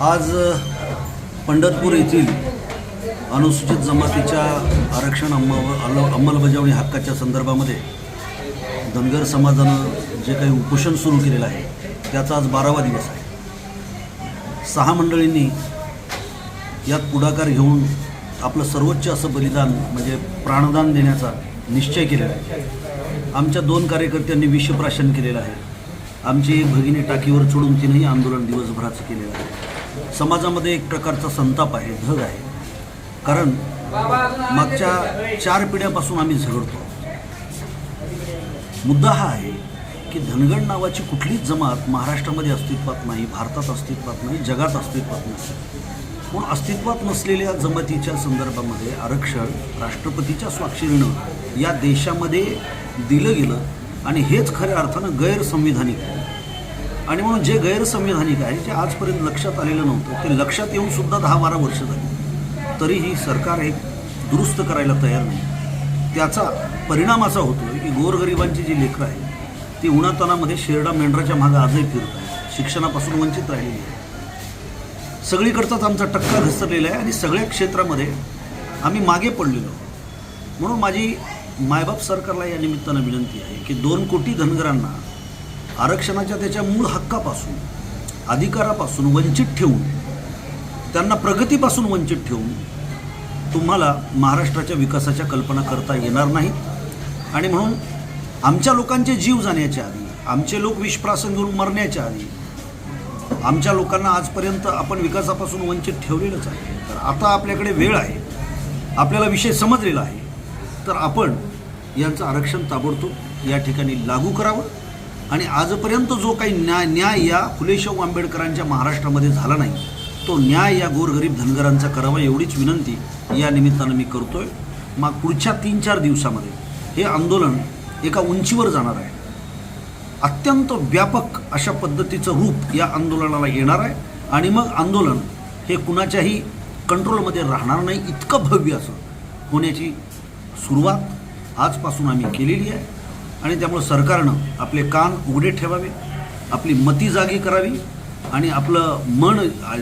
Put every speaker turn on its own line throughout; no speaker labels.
आज पंढरपूर येथील अनुसूचित जमातीच्या आरक्षण अंम- अंमलबजावणी हक्काच्या संदर्भामध्ये धनगर समाजानं जे काही उपोषण सुरू केलेलं आहे त्याचा आज बारावा दिवस आहे. सहा मंडळींनी यात पुढाकार घेऊन आपलं सर्वोच्च असं बलिदान म्हणजे प्राणदान देण्याचा निश्चय केलेला आहे. आमच्या दोन कार्यकर्त्यांनी विषप्राशन केलेलं आहे. आमची भगिनी टाकीवर चढून तिनंही आंदोलन दिवसभराचं केलेलं आहे. समाजामध्ये एक प्रकारचा संताप आहे धग आहे. कारण मागच्या चार पिढ्यापासून आम्ही झगडतो. मुद्दा हा आहे की धनगड नावाची कुठलीच जमात महाराष्ट्रामध्ये अस्तित्वात नाही भारतात अस्तित्वात नाही जगात अस्तित्वात नाही. म्हणून अस्तित्वात नसलेल्या जमातीच्या संदर्भामध्ये आरक्षण राष्ट्रपतीच्या स्वाक्षरीनं या देशामध्ये दिलं गेलं आणि हेच खऱ्या अर्थानं गैरसंविधानिक आहे. आणि म्हणून जे गैरसंविधानिक आहे जे आजपर्यंत लक्षात आलेलं नव्हतं ते लक्षात येऊन सुद्धा दहा बारा वर्ष झाली. तरीही सरकार हे दुरुस्त करायला तयार नाही. त्याचा परिणाम असा होतो की गोरगरिबांची जी लेकरं आहेत ती उन्हातानामध्ये शेरडा मेंढराच्या मागं आजही फिरत आहेत. शिक्षणापासून वंचित राहिलेली आहे सगळीकडचाच आमचा टक्का घसरलेला आहे आणि सगळ्या क्षेत्रामध्ये आम्ही मागे पडलेलो म्हणून माझी मायबाप सरकारला या निमित्तानं विनंती आहे की दोन कोटी धनगरांना आरक्षणाच्या त्याच्या मूळ हक्कापासून अधिकारापासून वंचित ठेवून त्यांना प्रगतीपासून वंचित ठेवून तुम्हाला महाराष्ट्राच्या विकासाच्या कल्पना करता येणार नाहीत. आणि म्हणून आमच्या लोकांचे जीव जाण्याच्या आधी आमचे लोक विषप्रासन घेऊन मरण्याच्या आधी आमच्या लोकांना आजपर्यंत आपण विकासापासून वंचित ठेवलेलंच आहे. तर आता आपल्याकडे वेळ आहे. आपल्याला विषय समजलेला आहे. तर आपण यांचं आरक्षण ताबडतोब या ठिकाणी लागू करावं. आणि आजपर्यंत जो काही न्याय न्याय या फुलेशाहू आंबेडकरांच्या महाराष्ट्रामध्ये झाला नाही तो न्याय या गोरगरीब धनगरांचा करावा एवढीच विनंती या निमित्तानं मी करतोय. मग पुढच्या तीन चार दिवसामध्ये हे आंदोलन एका उंचीवर जाणार आहे. अत्यंत व्यापक अशा पद्धतीचं रूप या आंदोलनाला येणार आहे आणि मग आंदोलन हे कुणाच्याही कंट्रोलमध्ये राहणार नाही इतकं भव्य असं होण्याची सुरुवात आजपासून आम्ही केलेली आहे. आणि त्यामुळं सरकारनं आपले कान उघडे ठेवावे आपली मती जागी करावी आणि आपलं मन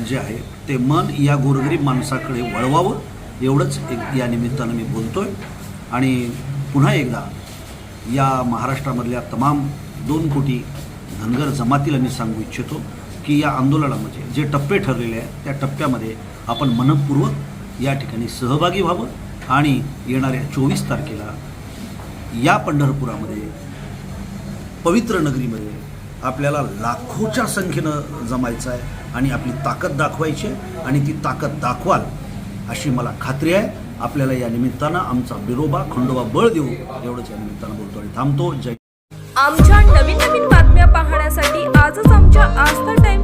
जे आहे ते मन या गोरगरीब माणसाकडे वळवावं. एवढंच एक या निमित्तानं मी बोलतो आहे आणि पुन्हा एकदा या महाराष्ट्रामधल्या तमाम दोन कोटी धनगर जमातीला मी सांगू इच्छितो की या आंदोलनामध्ये जे टप्पे ठरलेले आहेत त्या टप्प्यामध्ये आपण मनपूर्वक या ठिकाणी सहभागी व्हावं आणि येणाऱ्या चोवीस तारखेला या पंढरपुरामध्ये पवित्र नगरीमध्ये आपल्याला लाखोच्या संख्येनं जमायचं आहे आणि आपली ताकद दाखवायची आणि ती ताकद दाखवाल अशी मला खात्री आहे. आपल्याला या निमित्तानं आमचा बिरोबा खंडोबा बळ देऊ एवढंच या निमित्तानं बोलतो आणि थांबतो. जय
आमच्या नवीन नवीन बातम्या पाहण्यासाठी आजच आमच्या आस्था टाइम